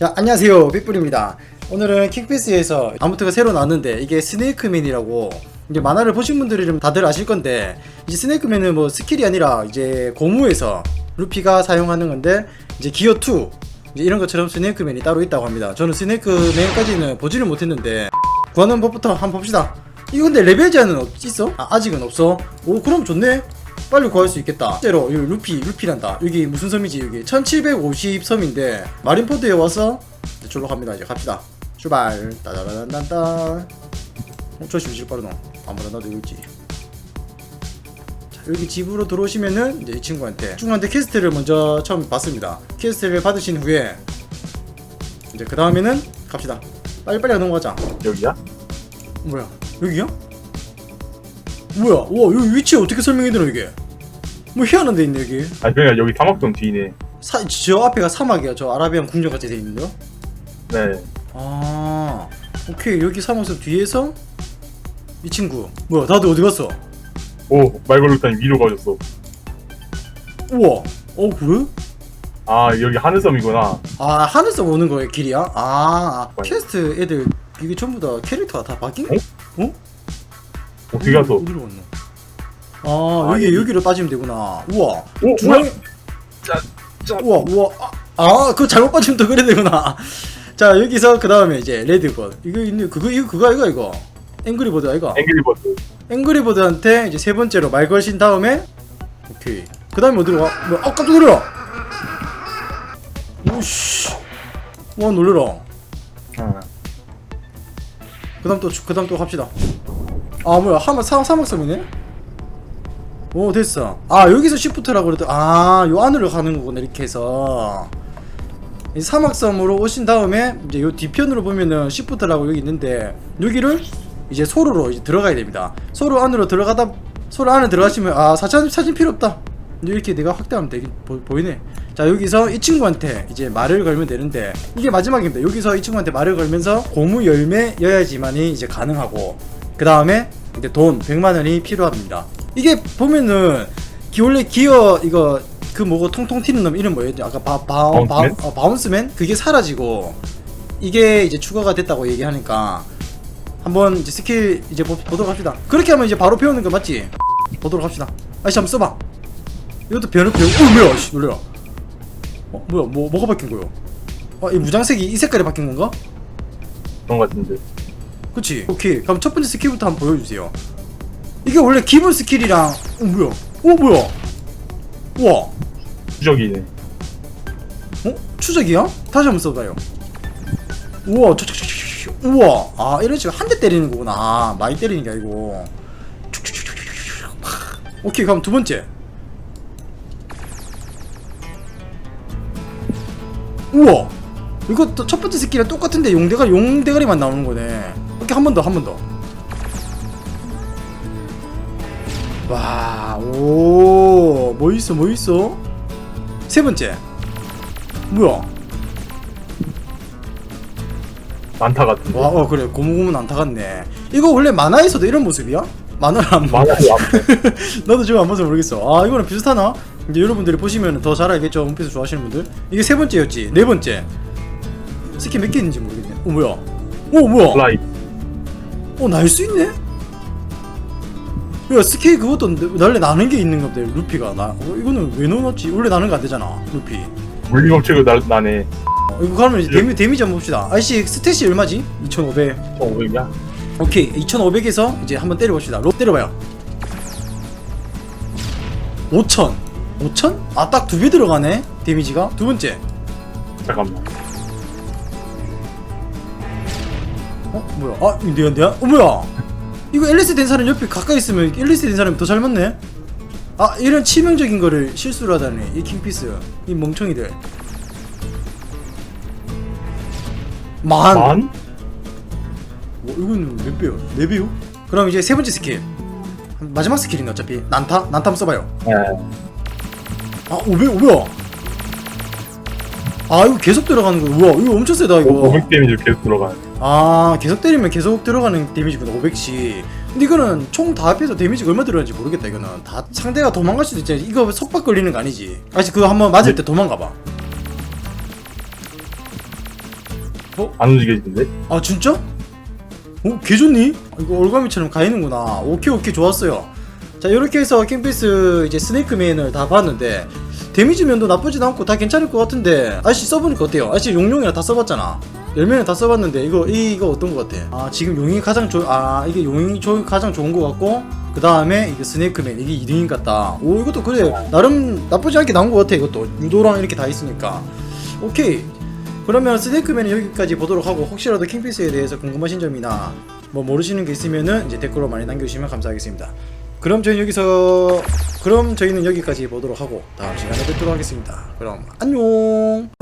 자 안녕하세요. 빅불입니다. 오늘은 킥패스에서 아무튼 새로 나왔는데 이게 스네이크맨이라고 이제 만화를 보신 분들이 좀 다들 아실 건데 이제 스네이크맨은 뭐 스킬이 아니라 이제 고무에서 루피가 사용하는 건데 이제 기어 2 이제 이런 것처럼 스네이크맨이 따로 있다고 합니다. 저는 스네이크맨까지는 보지를 못했는데 구하는 법부터 한번 봅시다. 이거 근데 레벨 제한은 없, 있어? 아, 아직은 없어? 오 그럼 좋네 빨리 구할 수 있겠다. 실제로 여기 루피 루피란다. 여기 무슨 섬이지 여기 1750 섬인데 마린포드에 와서 절로 갑니다. 이제 갑시다. 출발. 저 집이 제일 빠르노. 아무나 나도 여기 있지. 자, 여기 집으로 들어오시면은 이제 이 친구한테 친구한테 퀘스트를 먼저 처음 받습니다. 퀘스트를 받으신 후에 이제 그 다음에는 갑시다. 빨리빨리 넘어가자. 여기야? 뭐야? 여기야? 뭐야? 와 여기 위치 어떻게 설명해 드려 이게? 뭐 희한한 데 있네 여기. 아니 그러니까 여기 사막동 뒤네. 사, 저 앞에가 사막이야. 저 아라비안 궁전 같이 돼 있는데요. 네. 아, 오케이 여기 사막섬 뒤에서 이 친구. 뭐야? 다들 어디 갔어? 오 말걸루탄이 위로 가졌어. 우와. 어 그래? 아 여기 하늘섬이구나. 아 하늘섬 오는 거에 길이야? 아, 아 퀘스트 애들 이게 전부 다 캐릭터가 다 바뀐? 어? 어? 어떻게 가서? 어디로 갔노? 아, 아, 여기 여기. 여기로 빠지면 되구나. 우와. 오 중앙. 뭐야? 짜, 짜. 우와 우와 아, 아 그거 잘못 빠지면 또 그래 되구나 자 여기서 그 다음에 이제 레드버드 이거 있는 그거 이거 그거 이거 이거 앵그리버드 아이가 앵그리버드. 앵그리버드한테 이제 세 번째로 말 걸신 다음에 오케이 그 다음에 어디로 가? 뭐야 아 깜짝 놀라 오씨 와 놀래라 아, 그 다음 또 그 다음 또 갑시다 아 뭐야. 하마 사, 사막섬이네? 오 됐어. 아 여기서 시프트라고 그랬더 아요 안으로 가는 거구나 이렇게 해서. 이 사막섬으로 오신 다음에 이제 요 뒤편으로 보면은 시프트라고 여기 있는데 여기를 이제 소로로 이제 들어가야 됩니다. 소로 안으로 들어가다 소로 안에 들어가시면 아 사진 사진 필요 없다. 이렇게 내가 확대하면 되긴 보, 보이네. 자 여기서 이 친구한테 이제 말을 걸면 되는데 이게 마지막입니다. 여기서 이 친구한테 말을 걸면서 고무 열매여야지만이 이제 가능하고 그 다음에 이제 돈 100만 원이 필요합니다 이게 보면은 기 원래 기어 이거 그 뭐고 통통 튀는 놈 이름 뭐였지 아까 바, 바, 바, 바운스맨? 어, 바운스맨 그게 사라지고 이게 이제 추가가 됐다고 얘기하니까 한번 이제 스킬 이제 보, 보도록 합시다 그렇게 하면 이제 바로 배우는 거 맞지? 보도록 합시다 아씨 한번 써봐 이것도 변을 배우 어 뭐야 씨 놀래라 어 뭐야 뭐 뭐가 바뀐 거요? 아이 무장색이 이 색깔이 바뀐 건가? 그런 것 같은데. 그치? 오케이. 그럼 첫 번째 스킬부터 한번 보여주세요. 이게 원래 기본 스킬이랑 어 뭐야? 어 뭐야? 우와. 추적이네. 어? 추적이야? 다시 한번 써봐요. 우와. 우와. 아 이런 식으로 한 대 때리는 거구나. 아, 많이 때리는 게 아니고. 촉촉촉촉촉. 오케이. 그럼 두 번째. 우와. 이거 첫 번째 스킬이랑 똑같은데 용대가리 용대가리만 나오는 거네 오케이 한 번 더 한 번 더 와, 오, 뭐 있어, 뭐 있어? 세 번째. 뭐야? 만타 같은데. 와, 어, 그래. 고무고무 난타 같네. 이거 원래 만화에서도 이런 모습이야? 만화를 안 봐. 안 돼. 나도 지금 안 봐서 모르겠어. 아, 이거랑 비슷하나? 이제 여러분들이 보시면 더 잘 알겠죠? 원피스 좋아하시는 분들. 이게 세 번째였지. 네 번째. 스킬 몇개 있는지 모르겠네. 어, 뭐야? 오, 뭐야? 플라이. 어, 날 수 있네? 야, 스킬 그것도 원래 나는 게 있는 건데, 루피가. 나, 어, 이거는 왜 넣어놨지? 원래 나는 거 안 되잖아, 루피. 물리 검체가 나, 나네. 어, 이거 그러면 이제 데미, 데미지 한번 봅시다. 아이씨, 스탯이 얼마지? 2,500. 어 왜냐? 오케이, 2,500에서 이제 한번 때려봅시다. 로 때려봐요. 5,000. 5,000? 아, 딱 두 배 들어가네? 데미지가? 두 번째. 잠깐만. 어? 뭐야? 아, 내가, 내가? 어, 뭐야? 이거 앨리스 된 사람 옆에 가까이 있으면 앨리스 된 사람이 더 잘 맞네? 아, 이런 치명적인 거를 실수를 하다니. 이 킹피스. 이 멍청이들. 만. 만? 뭐, 이거는 몇 배요? 네 배요? 그럼 이제 세 번째 스킬. 마지막 스킬인데 어차피. 난타? 난타 한번 써봐요. 네. 아, 5배, 5배야. 아, 이거 계속 들어가는 거. 우와, 이거 엄청 세다, 이거. 500 데미지 계속 들어가네. 아, 계속 때리면 계속 들어가는 데미지구나, 500씩. 근데 이거는 총 다 합해서 데미지가 얼마 들어가는지 모르겠다, 이거는. 다 상대가 도망갈 수도 있지. 이거 속박 걸리는 거 아니지. 아직 그거 한번 맞을 때 도망가봐. 오, 뭐야? 이거 왜너왜 배워? 네 배요? 그럼 이제 세 번째 스킬. 마지막 스킬. 마지막 스킬인데 어차피 난타? 난타 한번 써봐요. 아, 5배, 5배야. 아, 이거 계속 때리면 계속 들어가는 데미지구나, 500씩. 근데 이거는 총다 합해서 데미지가 얼마 들어가는지 모르겠다, 이거는. 다 상대가 도망갈 수도 있지. 이거 속박 걸리는 거 아니지. 아직 그거 한번 맞을 때 도망가봐. 어? 안 움직여지는데? 아 진짜? 어? 개 좋니? 이거 올가미처럼 가이는구나 오케이 오케이 좋았어요 자 이렇게 해서 킹피스 이제 스네이크맨을 다 봤는데 데미지 면도 나쁘진 않고 다 괜찮을 것 같은데 아저씨 써보니까 어때요? 아저씨 용용이랑 다 써봤잖아 10명이랑 다 써봤는데 이거 이, 이거 어떤 것 같아? 아 지금 용이 가장 좋.. 아 이게 용이 조, 가장 좋은 것 같고 그 다음에 이게 스네이크맨 이게 2등인 것 같다 오 이것도 그래 나름 나쁘지 않게 나온 것 같아 이것도 유도랑 이렇게 다 있으니까 오케이 그러면 스네이크맨은 여기까지 보도록 하고 혹시라도 킹피스에 대해서 궁금하신 점이나 뭐 모르시는 게 있으면은 이제 댓글로 많이 남겨주시면 감사하겠습니다. 그럼 저희는 여기서 그럼 저희는 여기까지 보도록 하고 다음 시간에 뵙도록 하겠습니다. 그럼 안녕.